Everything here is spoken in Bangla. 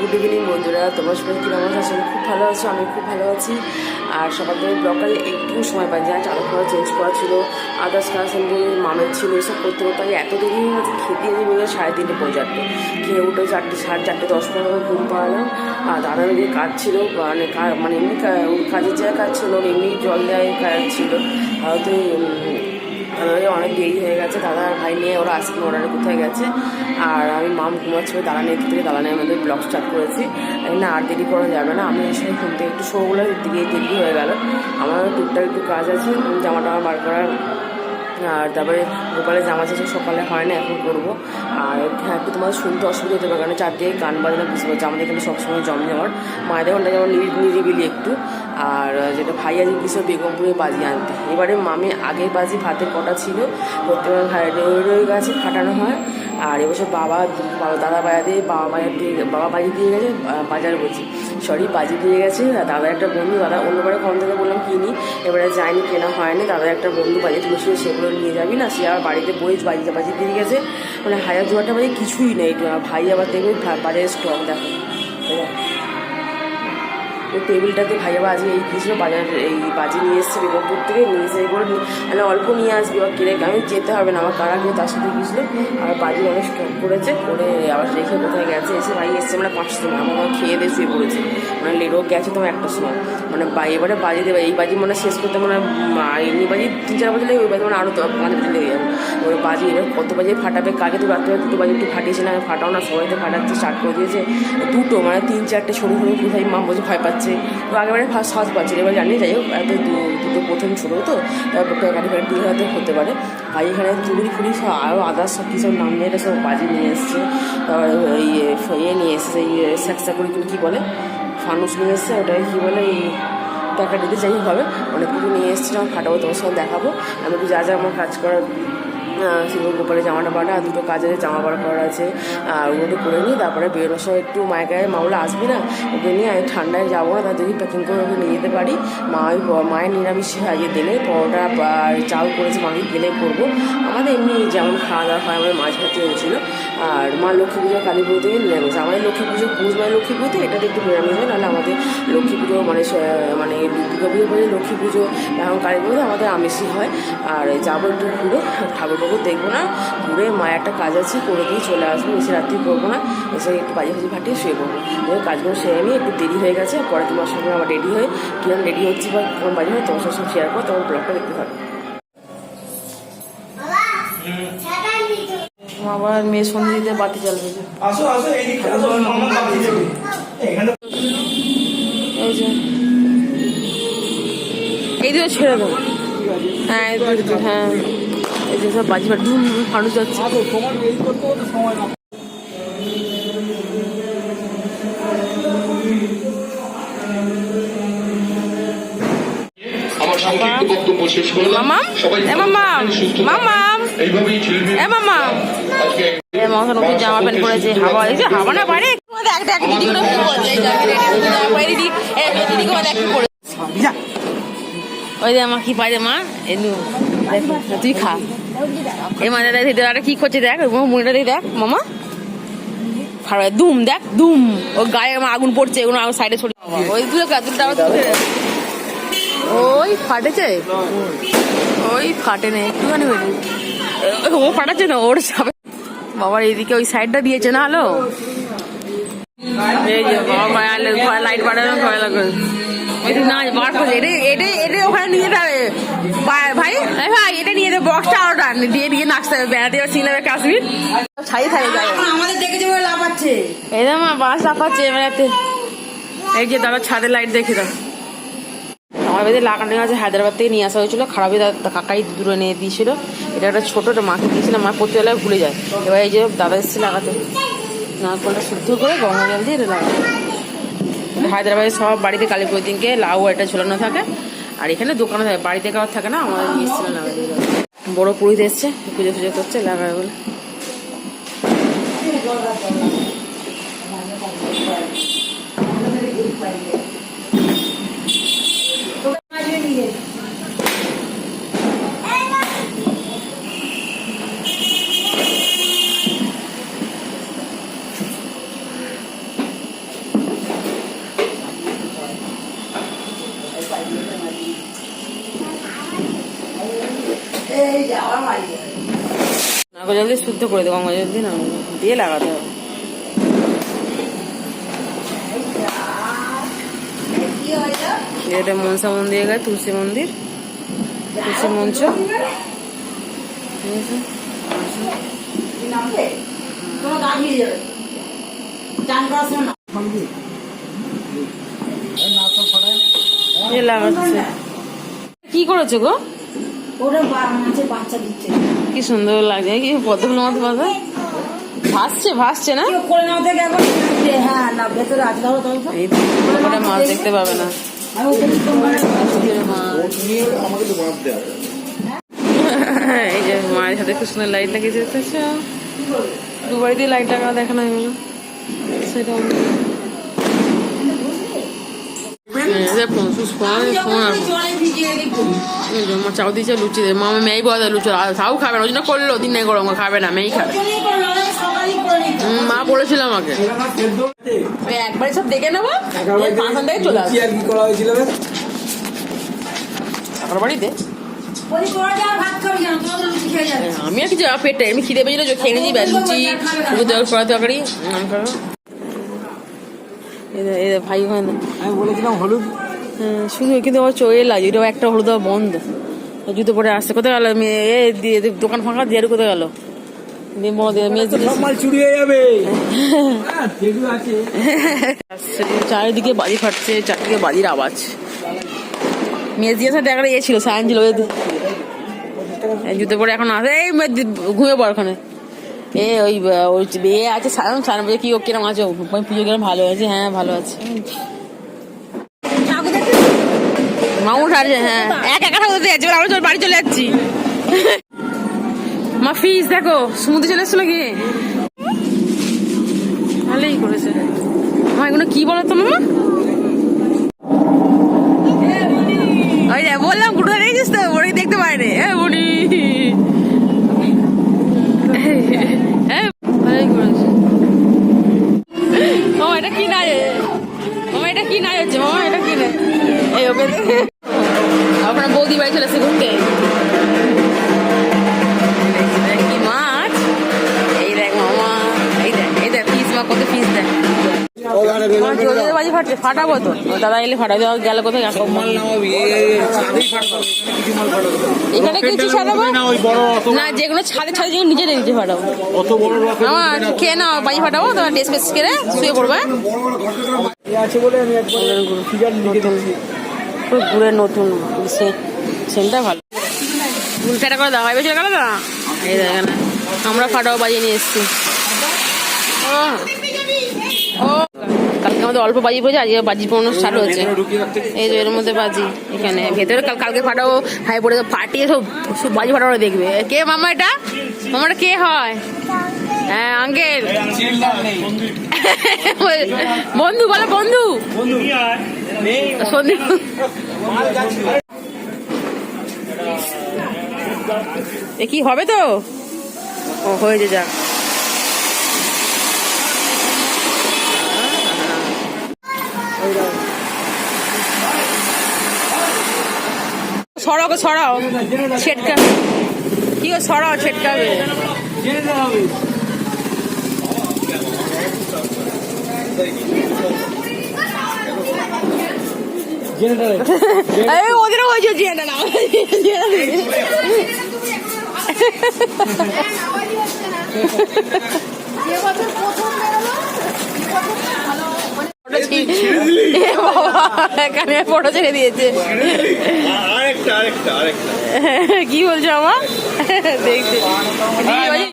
গুড ইভিনিং বন্ধুরা। তোমার সবাই কী নাম আছে? খুব ভালো আছি আমি খুব ভালো আছি। আর সকাল থেকে ব্লগটা একটু সময় পাই যা চালু করা চেঞ্জ করা ছিল। আদার্স কাজ মামের ছিল, এসব করতে করতে আমি এত দেরি খেতে যেতে বলে সাড়ে তিনটে পৌঁছে খেয়ে উঠে চারটে, সাড়ে চারটে, দশ পনেরো ঘুম পাওয়ালাম আর দাদার ওই কাজ ছিল মানে মানে এমনি কাজের জায়গায় কাজ ছিল, এমনি জল দেওয়ার কাজ ছিল। হয়তো দাদারে অনেক দেরি হয়ে গেছে, দাদা আর ভাই নিয়ে ওরা আইসক্রিম অর্ডারে কোথায় গেছে। আর আমি মাম ঘুমাচ্ছিল দালানে থেকে দালানে আমাদের ব্লগ স্টার্ট করেছি। না আর দেরি করা যাবে না, আমি এসে ঘুম থেকে একটু শোগুলো দিকে দেরি হয়ে গেল। আমার টুকটাক একটু কাজ আছে জামা টামা বার করার। আর তারপরে গোপালের জামা চাষে সকালে হয় না, এখন করব। আর হ্যাঁ একটু তোমাদের শুনতে অসুবিধা হতে পারে, কারণ চারদিকে গান বাজনা বুঝতে পারছি আমাদের এখানে সবসময় জমজমাট। মায়েদের ওখানটা যেমন নিরি- নিরিবিলি একটু। আর যেটা ভাই আজ গেছিল বেগমপুরে বাজি আনতে। এবারে মামি আগে বাজি ভাতের কটা ছিল প্রত্যেকবার রয়ে রয়ে গেছে, ফাটানো হয়। আর এবছর বাবা দাদা বাজা দিয়ে বাবা বাজার দিয়ে বাবা বাজি দিয়ে গেছে বাজার বলছি। সরি বাজি দিয়ে গেছে। দাদা একটা বন্ধু, দাদা অন্যবারে কম থেকে বললাম কিনি। এবারে যায়নি, কেনা হয়নি। দাদা একটা বন্ধু বাজি তুলেছিল, সেগুলো নিয়ে যাবি না। সে আবার বাড়িতে বই বাজি বাজি দিয়ে গেছে। মানে হাজার দু হাজার বাজি কিছুই নেই। ভাই আবার দেখবে বাজারে স্টক দেখো। ওই টেবিলটাতে ভাই আজকে এই কিছু বাজার এই বাজি নিয়ে এসছে বেগমপুর থেকে নিয়ে এসে নিয়ে- মানে অল্প নিয়ে আসবি বা কিনে আমি যেতে হবে না, আমার কারা কেউ তার সাথে গিয়েছিল আর বাজি অনেক স্টক করেছে, করে আবার রেখে কোথায় গেছে, এসে ভাই এসছে মানে পাঁচটার সময় আমার খেয়ে দিয়ে শুয়ে পড়েছে। মানে লেরো গেছে তোমার একটা সময়। মানে এবারে বাজি দেবে, এই বাজি মানে শেষ করতে মানে এমনি বাজি তিন চার বাজি লেগে, ওই বাজি মানে আরও তো পাঁচ বাজি লেগে যাবে। ওই বাজি এবার কত বাজে ফাটাবে, কাকে তো রাত্রে দুটো বাজি একটু ফাটিয়েছিলাম আমি ফাটাও না সবাই তো ফাটাচ্ছে স্টার্ট করে দিয়েছে। দুটো মানে তিন চারটে সরু সরু কোথায় মা বলছে, ভয় পাচ্ছে। তো আগেবারে ফার্স্ট সাহস পাচ্ছিল এবার জানি যাই হোক, এত দুটো প্রথম ছোটো তো, তারপর গাড়ি ফাড়ি দিয়ে হয়তো হতে পারে। ভাই, এখানে চুড়ি ফুড়ি সব আরও আদার্স সব কিছু নাম নিয়ে সব বাজি নিয়ে এসছে। ইয়ে নিয়ে এসছে স্যাকসা করে কী বলে? ফানুস নিয়ে এসছে, ওটাকে কী বলে, এই টাকা দিতে যাই হবে অনেক কিছু নিয়ে এসেছি, যখন ফাটাবো তোমার সঙ্গে দেখাবো। আমি যা যা, আমার কাজ করার শিব গোপালের জামাটা বাটা আর দুটো কাজের জামা বার করা আছে। আর ওগুলো করে নিই তারপরে বেরোনোর সময় একটু মায়ের গায়ে মাওলা আসবি না, ওকে নিয়ে আমি ঠান্ডায় যাব না, তার যদি প্যাকিং করে ওকে নিয়ে যেতে পারি। মা ওই মায়ের নিরামিষ আজকে দিলে পরোটা আর চাল করেছে মাকে গেলে করব। আমাদের এমনি যেমন খাওয়া দাওয়া হয়, আমাদের মাছ ভাত হয়েছিল। আর মা লক্ষ্মী পুজো কালী পুজো থেকে নিরামিষ। আমাদের লক্ষ্মী পুজো পুষ মানে লক্ষ্মী পুজোতে এটাতে একটু নিরামিষ হয়, নাহলে আমাদের লক্ষ্মী পুজো মানে মানে দুর্গা পুজো লক্ষ্মী পুজো, এখন কালী পুজো আমাদের আমিষই হয়। আর যাব একটু ঘুরে ঠাকুর ঠাকুর দেখব না। ঘুরে মায়ের একটা কাজ আছে করে দিয়ে চলে আসব। এসে রাত্রি করব না। এসে একটু বাজি ফাজি ফাটিয়ে শুয়ে পড়ব এবার কাজগুলো সেরে নিয়ে একটু দেরি হয়ে গেছে। পরে তোমার সঙ্গে আবার রেডি হয়ে কিরম রেডি হচ্ছি বা কেমন বাজি হয় তোমার সঙ্গে শেয়ার করো তোমার ব্লগটা দেখতে থাকো। আবার মেয়ে সন্ধে দিতে বাতি জ্বালবে। আসো আসো এখানে এই যে। এই ছেড়ে দেবো। হ্যাঁ হ্যাঁ। এই যে সব বাজি ফাটি ধুম ধুম ফানুস যাচ্ছে। জামা প্যান্ট পরেছে হাওয়া এই যে হাওয়া না পারে দেখ দেখ দিদি করে বলছে জামা প্যান্ট দিদি এ দিদি করে পরে ওই যে আমার কি পাই মা? এই তুই খা। এই মানে দেখ দিদি আরে কি করছে দেখ মুড়িটা দিয়ে দেখ, মামা। দুম, দেখ, দুম। ও গায়ে আমার আগুন পড়ছে, এগুলো আগুন সাইডে ছড়ি ওই দুটো ওই ফাটেছে? ওই ফাটে না একটুখানি ও ফাটাচ্ছে না, ওর সামনে। বাবার এইদিকে ওই সাইডটা দিয়েছে না, হলো? লাইট বাড়ানো ভয় লাগে ওই দিন না বার এটা এটা এটা ওখানে নিয়ে ভাই ভাই। এটা বক্সটা আরোটা দিয়ে দিয়ে নাচতে হবে বেড়াতে সিনেমা কাশ্মীর ছাই থাকে যায় আমাদের দেখে যে লাফাচ্ছে এই যে বাস লাফাচ্ছে বেড়াতে এই যে দাদা ছাদে লাইট দেখে দাও। আমার বেঁধে লাগানো আছে হায়দ্রাবাদ থেকে নিয়ে আসা হয়েছিল। খারাপই দাদা কাকাই দূরে নিয়ে দিয়েছিল। এটা একটা ছোটো একটা মাকে দিয়েছিলাম মা প্রতিবেলায় ভুলে যায়। এবার এই যে দাদা এসেছে লাগাতে। নারকলটা শুদ্ধ করে গঙ্গা জল দিয়ে এটা লাগাতে। এটা হায়দ্রাবাদের সব বাড়িতে কালী পুজোর দিনকে লাউ এটা ঝোলানো থাকে। আর এখানে দোকানে থাকে, বাড়িতে কারোর থাকে না আমাদের বড় পুরুষ এসছে, পুজো পুজো করছে লাগাবে বলে। নাগো জল দিয়ে শুদ্ধ করে দেবো গঙ্গা জল দিয়ে না, দিয়ে লাগাতে হবে। এটা মনসা মন্দির গায়ে, তুলসী মন্দির, তুলসী মঞ্চ। কি করেছ গো? ওরা মাছের বাচ্চা দিচ্ছে। কি সুন্দর লাগছে কি পদ্মফুলের মতো পাতা ভাসছে ভাসছে না? করে নাও থেকে একবার। হ্যাঁ না ভেতরে আছে ধরো তো। ওটা মাছ দেখতে পাবে না। ওকে এই যে মায়ের সাথে খুব সুন্দর লাইট লাগিয়েছে দেখতেছো দু বাড়িতে লাইট লাগানো দেখানো হয়ে গেল। সেটা আমি- হ্যাঁ, যে ফোন সুস ফোন ফোন আর জলে ভিজিয়ে রেখে এই যে মা চাও দিয়েছে লুচি দে মামা মেয়েই বলে লুচি আর তাও খাবে না ওই জন্য করল দিন নাই গরম খাবে না মেয়েই খাবে। আমি মা বলেছিল আমাকে। ওই একবারই সব দেখে নেব? পাঁচখান থেকে চলে আসবে কি করা হয়েছিল আমার বাড়িতে। আমি আর কিছু পেটে এমনি খিদে পেয়েছিল খেয়ে নিয়েছি লুচি লুচি পড়া তরকারি আমি খাব এই যে- এই যে ভাই হয় না আমি বলেছিলাম হলুদ। হ্যাঁ, শুধু কিন্তু আমার চোখে লাগে এটা একটা হলুদ বন্ধ। জুতো পরে আসছে কোথায় গেল? এ দিয়ে দোকান ফাঁকা দিয়ে কোথায় গেল? বড় হয়ে চারিদিকে বাজি ফাটছে চারদিকে বাজির আওয়াজ। মেয়ে দিয়ে সাথে একটা ইয়ে ছিল সায়ন ছিল জুতো পরে এখন আসে এই ঘুমিয়ে পড় ওখানে। এ ওই ওই আছে সায়ন সায়ন বলে কি ও কিরম আছে? পুজো কিরম ভালো আছে হ্যাঁ ভালো আছে। দেখতে মামুর হ্যাঁ। এক একা ঠাকুর যাচ্ছি আমরা চল বাড়ি চলে যাচ্ছি। মা ফিস দেখো, সমুদ্রে চলে এসছো নাকি? ভালোই করেছে। মা, এগুলো কি বলো তো, মামা? ওই যে, বললাম গুরু দেখেছিস তো? পিস দেখ মা জোরে বাজি ফাটছে ফাটাবো তো। দাদা এলে ফাটাবে গেল কোথায় এখানে কিছু ছাড়াবো? না যেগুলো ছাদে ছাদে যেগুলো নিজে নিজে ফাটাবো বড় আমার খেয়ে নাও বাজি ফাটাবো তোমার ড্রেস ফেস করে শুয়ে পড়বে। আছে বলে আমি একবার ফিগার লিখে দিয়েছি পুরো গুড়ের নতুন সেন্টটা ভালো। উল্টাটা করে দাও বেশি গেল না এই দেখেন আমরা ফাটাও বাজিয়ে নিয়ে এসেছি। ও কালকে আমাদের অল্প বাজি পড়েছে আজকে বাজি পড়ানো স্টার্ট হচ্ছে এই যে এর মধ্যে বাজি এখানে ভেতরে কাল কালকে ফাটাও হাই পড়ে ফাটিয়ে সব সব বাজি ফাটানো দেখবে। কে মামা এটা? মামাটা কে হয়? হ্যাঁ আঙ্কেল বন্ধু বলো বন্ধু। এ কি হবে তো? ও হয়েছে যাক। সরাও সরাও। ছেটকা। কি গো, সরাও ছেটকাবে হবে জেনে নিতে হবে। এই ওদেরও হয়েছে জিয়াটা না এখানে ফটো ছেড়ে দিয়েছে আরেকটা আরেকটা আরেকটা কি বলছো আমার দেখতে